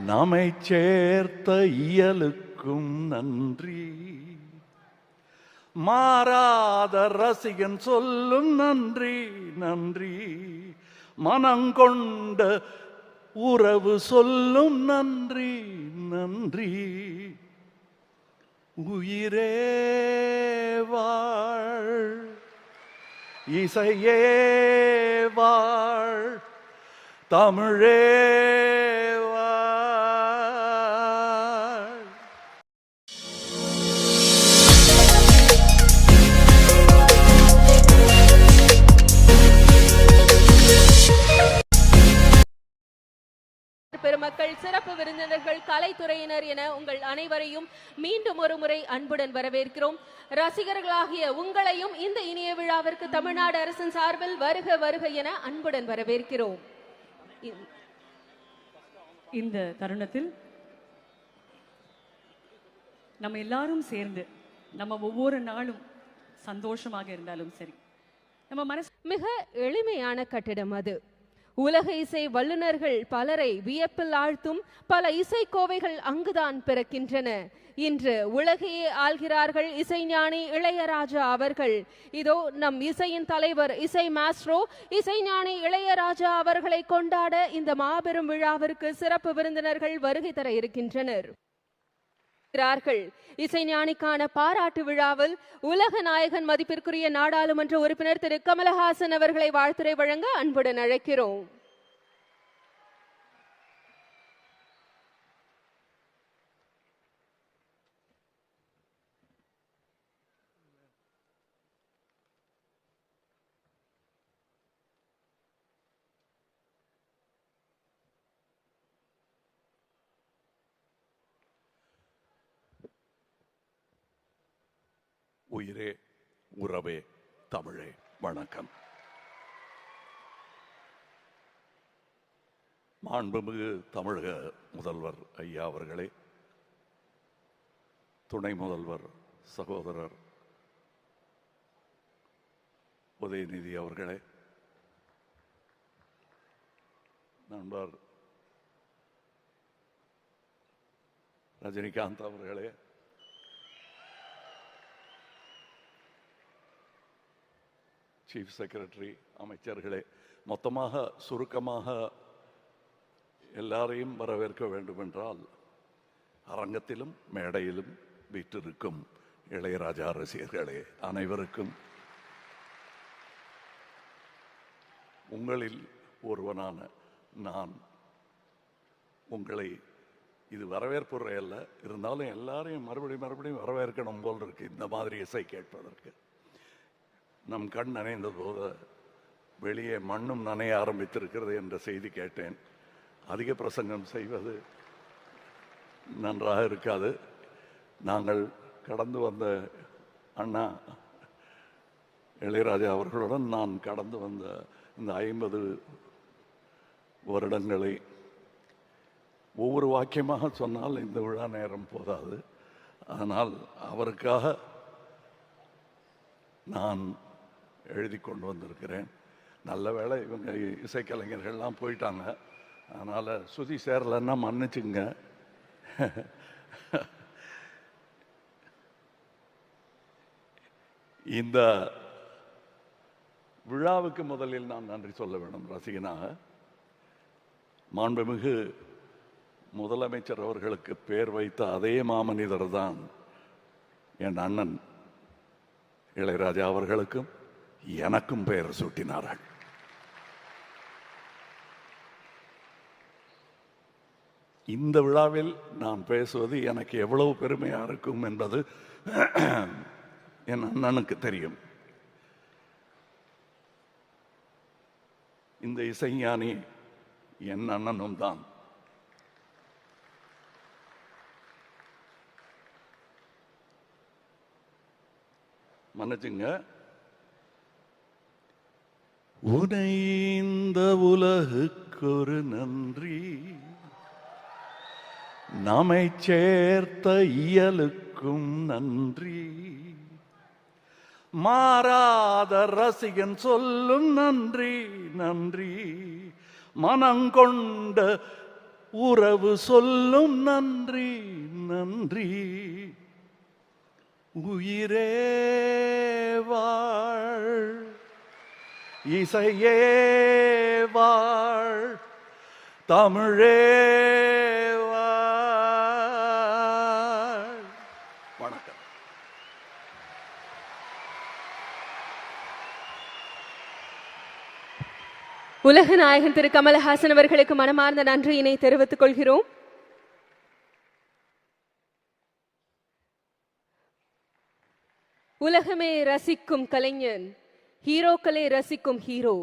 நம்மை சேர்த்த இயலுக்கும் நன்றி. மாறாத ரசிகன் சொல்லும் நன்றி நன்றி. மனங்கொண்ட உறவு சொல்லும் நன்றி நன்றி. உயிரே வாழ் இசையே வாழ் தமிழே பெருமக்கள் சிறப்பு விருந்தினர்கள் கலைத்துறையினர் என உங்கள் அனைவரையும் மீண்டும் ஒரு முறை அன்புடன் வரவேற்கிறோம். ரசிகர்களாகிய உங்களையும் இந்த இனிய விழாவிற்கு தமிழ்நாடு அரசின் சார்பில் வருக வருக என அன்புடன் வரவேற்கிறோம். இந்த தருணத்தில் நம்ம எல்லாரும் சேர்ந்து நம்ம ஒவ்வொரு நாளும் சந்தோஷமாக இருந்தாலும் சரி நம்ம மனசு மிக எளிமையான கட்டிடம் அது. உலக இசை வல்லுனர்கள் பலரை வியப்பில் ஆழ்த்தும் பல இசைக்கோவைகள் அங்குதான் பிறக்கின்றன. இன்று உலகையே ஆள்கிறார்கள் இசைஞானி இளையராஜா அவர்கள். இதோ நம் இசையின் தலைவர் இசை மாஸ்ட்ரோ இசைஞானி இளையராஜா அவர்களை கொண்டாட இந்த மாபெரும் விழாவிற்கு சிறப்பு விருந்தினர்கள் வருகை தர இருக்கின்றனர். இருக்கிறார்கள். இசைஞானிக்கான பாராட்டு விழாவில் உலக நாயகன் மதிப்பிற்குரிய நாடாளுமன்ற உறுப்பினர் திரு. கமலஹாசன் அவர்களை வாழ்த்துரை வழங்க அன்புடன் அழைக்கிறோம். உயிரே உறவே தமிழே வணக்கம். மாண்புமிகு தமிழக முதல்வர் ஐயா அவர்களே துணை முதல்வர் சகோதரர் உதயநிதி அவர்களே நண்பர் ரஜினிகாந்த் அவர்களே சீஃப் செக்ரட்டரி அமைச்சர்களே மொத்தமாக சுருக்கமாக எல்லாரையும் வரவேற்க வேண்டுமென்றால் அரங்கத்திலும் மேடையிலும் வீற்றிருக்கும் இளையராஜா ரசிகர்களே அனைவருக்கும் உங்களில் ஒருவனான நான் உங்களை இது வரவேற்புரை அல்ல இருந்தாலும் எல்லாரையும் மறுபடியும் மறுபடியும் வரவேற்கணும் போல் இருக்கு இந்த மாதிரி இசை கேட்பதற்கு. நம் கண் நனைந்த போது வெளியே மண்ணும் நனைய ஆரம்பித்திருக்கிறது என்ற செய்தி கேட்டேன். அதிக பிரசங்கம் செய்வது நன்றாக இருக்காது. நாங்கள் கடந்து வந்த அண்ணா இளையராஜா அவர்களுடன் நான் கடந்து வந்த இந்த ஐம்பது வருடங்களை ஒவ்வொரு வாக்கியமாக சொன்னால் இந்த விழா நேரம் போதாது. ஆனால் அவருக்காக நான் எழுதி கொண்டு வந்திருக்கிறேன். நல்ல வேளை இவங்க இசைக்கலைஞர்கள்லாம் போயிட்டாங்க. அதனால் சுதி சேரலைன்னா மன்னிச்சுங்க. இந்த விழாவுக்கு முதலில் நான் நன்றி சொல்ல வேண்டும் ரசிகனாக. மாண்புமிகு முதலமைச்சர் அவர்களுக்கு பேர் வைத்த அதே மாமனிதர் தான் என் அண்ணன் இளையராஜா அவர்களுக்கும். எனக்கும் பெயர் சூட்டினார்கள். இந்த விழாவில் நான் பேசுவது எனக்கு எவ்வளவு பெருமையா இருக்கும் என்பது என் அண்ணனுக்கு தெரியும். இந்த இசைஞானி என் அண்ணனும் தான். மன்னிச்சுங்க உனை இந்த உலகுக்கொரு நன்றி. நம்மை சேர்த்த இயலுக்கும் நன்றி. மாறாத ரசிகன் சொல்லும் நன்றி நன்றி. மனங்கொண்ட உறவு சொல்லும் நன்றி நன்றி. உயிரே வாழ் இசையே வாழ் தமிழே வணக்கம். உலக நாயகன் திரு கமலஹாசன் அவர்களுக்கு மனமார்ந்த நன்றியினை தெரிவித்துக் கொள்கிறோம். உலகமே ரசிக்கும் கலைஞன் ஹீரோக்களை ரசிக்கும் ஹீரோ.